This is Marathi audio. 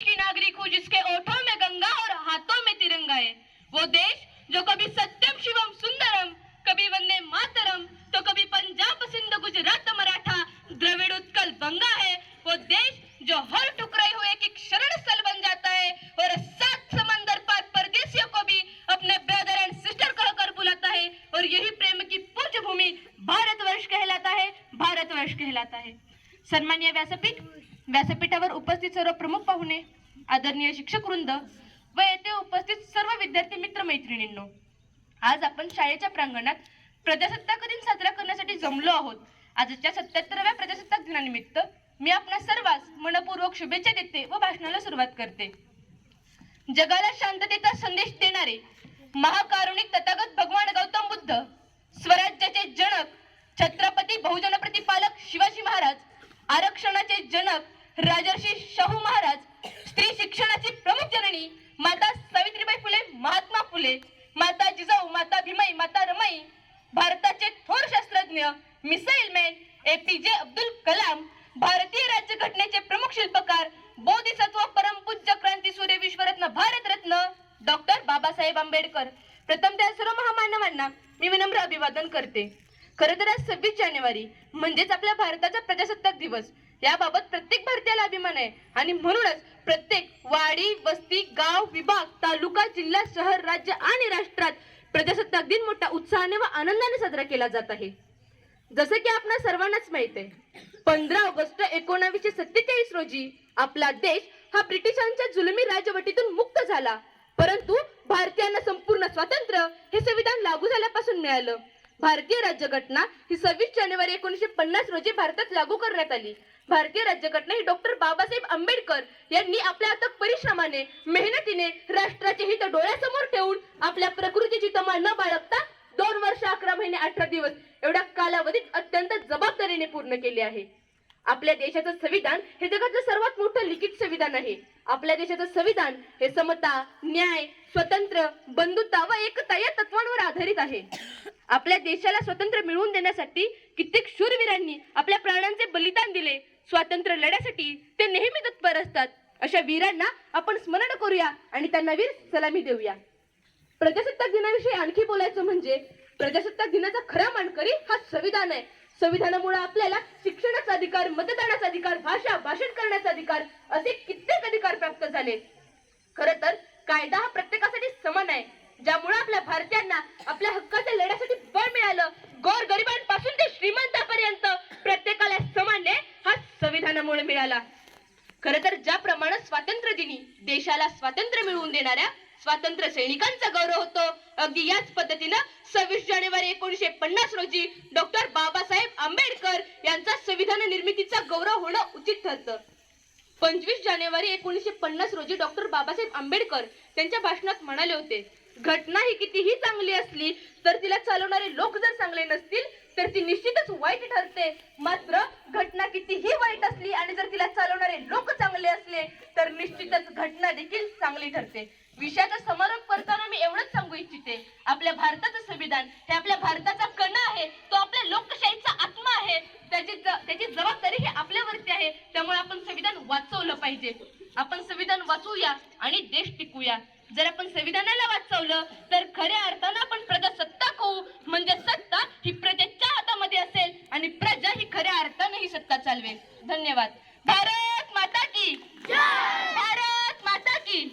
की नागरिक हूँ, जिसके ओठों में गंगा और हाथों में तिरंगा है। वो देश जो कभी सत्यम, शिवम, सुंदरम, कभी वंदे मातरम तो कभी पंजाब, सिंध, गुजरात, मराठा, द्रविड़, उत्कल, बंगा है। वो देश जो हर टुकड़े हुए एक शरण स्थल बन जाता है और सात समंदर पार परदेशियों को भी अपने ब्रदर एंड सिस्टर कहकर बुलाता है और यही प्रेम की पूज्य भूमि भारतवर्ष कहलाता है, भारतवर्ष कहलाता है। सन्मान्य व्यासपीठ। व्यासपीठावर उपस्थित सर्व प्रमुख पाहुणे आदरणीय शिक्षक वृंद व येथे उपस्थित सर्व विद्यार्थी मित्र मैत्रिणींनो आज आपण शाळेच्या प्रांगणात प्रजासत्ताक दिन साजरा करण्यासाठी जमलो आहोत. आजच्या सत्याहत्तराव्या प्रजासत्ताक दिनानिमित्त मी आपणा सर्वांस मनपूर्वक शुभेच्छा देते व भाषणाला सुरुवात करते. जगाला शांततेचा संदेश देणारे महाकारुणिक तथागत भगवान गौतम बुद्ध स्वराज्याचे जनक फुले. माता जिजाऊ माता भीमाई माता रमाई भारताचे थोर शास्त्रज्ञ मिसाईल मॅन जे अब्दुल कलाम. भारतीय राज्यघटनेचे प्रमुख शिल्पकार बोधिसत्व परमपूज्य क्रांतीसूर्य विश्वरत्न भारतरत्न डॉक्टर बाबासाहेब आंबेडकर. प्रथम त्या सर्व महामानवांना मी विनम्र अभिवादन करते. खरं तर आज सव्वीस जानेवारी म्हणजेच आपल्या भारताचा प्रजासत्ताक दिवस. याबाबत प्रत्येक भारतीयाला अभिमान आहे आणि म्हणूनच प्रत्येक वाडी वस्ती गाव विभाग तालुका जिल्हा शहर राज्य आणि राष्ट्रात प्रजासत्ताक दिन मोठ्या उत्साहाने व आनंदाने साजरा केला जात आहे. जसे की आपणा सर्वांनाच माहीत आहे पंधरा ऑगस्ट एकोणावीसशे सत्तेचाळीस रोजी आपला देश हा ब्रिटिशांच्या जुलमी राजवटीतून मुक्त झाला. परंतु भारतीयांना संपूर्ण स्वातंत्र्य हे संविधान लागू झाल्यापासून मिळालं. भारतीय राज्यघटना ही सव्वीस जानेवारी एकोणीसशे पन्नास रोजी भारतात लागू करण्यात आली. भारतीय राज्यघटना ही डॉक्टर बाबासाहेब आंबेडकर यांनी आपल्या अथक परिश्रमाने मेहनतीने राष्ट्राचे हित डोळ्यासमोर ठेवून आपल्या प्रकृतीची तमा न बाळगता दोन वर्ष अकरा महिने अठरा दिवस एवढ्या कालावधीत अत्यंत जबाबदारीने पूर्ण केले आहे. आपल्या देशाचं संविधान हे जगातलं सर्वात मोठं लिखित संविधान आहे. आपल्या देशाचं संविधान हे समता न्याय स्वतंत्र बंधुता व एकता या तत्वांवर आधारित आहे. आपल्या देशाला स्वातंत्र्य मिळवून देण्यासाठी कित्येक शूरवीरांनी आपल्या प्राणांचे बलिदान दिले. स्वातंत्र्य लढ्यासाठी ते नेहमी तत्पर असतात. अशा वीरांना आपण स्मरण करूया आणि त्यांना वीर सलामी देऊया. प्रजासत्ताक दिनाविषयी आणखी बोलायचं म्हणजे प्रजासत्ताक दिनाचा खरा मानकरी हा संविधान आहे. संविधानामुळे आपल्याला शिक्षणाचा अधिकार मतदानाचा अधिकार भाषा भाषण करण्याचा अधिकार असे कित्येक अधिकार प्राप्त झाले. खर तर कायदा हा प्रत्येकासाठी समान आहे. ज्यामुळे आपल्या भारतीयांना आपल्या हक्काच्या लढ्यासाठी बळ मिळालं. गोर गरिबांपासून ते श्रीमंतापर्यंत प्रत्येकाला समान हा संविधानामुळे मिळाला. खर तर ज्याप्रमाणे स्वातंत्र्य दिनी देशाला स्वातंत्र्य मिळवून देणाऱ्या स्वातंत्र्य सैनिकांचा गौरव होतो अगदी याच पद्धतीनं सव्वीस जानेवारी एकोणीशे पन्नास रोजी डॉक्टर बाबासाहेब आंबेडकर यांचा संविधान निर्मितीचा गौरव होणं उचित ठरतं. पंचवीस जानेवारी एकोणीसशे पन्नास रोजी डॉक्टर बाबासाहेब आंबेडकर त्यांच्या भाषणात म्हणाले होते घटना ही कितीही चांगली असली तर तिला चालवणारे लोक जर चांगले नसतील तर ती निश्चितच वाईट ठरते. मात्र घटना कितीही वाईट असली आणि जर तिला चालवणारे लोक चांगले असले तर निश्चितच घटना देखील चांगली ठरते. विषयाचा समारोप करताना मी एवढंच सांगू इच्छिते. आपल्या भारताचं संविधान हे आपल्या भारताचा कणा आहे. तो आपल्या लोकशाहीचा आत्मा आहे. त्याची त्याची जबाबदारी ही आपल्यावरती आहे. त्यामुळे आपण संविधान वाचवलं पाहिजे. आपण संविधान वाचवूया आणि देश टिकूया. जर आपण संविधानाला वाचवलं तर खऱ्या अर्थानं आपण प्रजासत्ताक होऊ. म्हणजे सत्ता ही प्रजेच्या हातामध्ये असेल आणि प्रजा ही खऱ्या अर्थानं ही सत्ता चालवेल. धन्यवाद. भारत माता की भारत माता की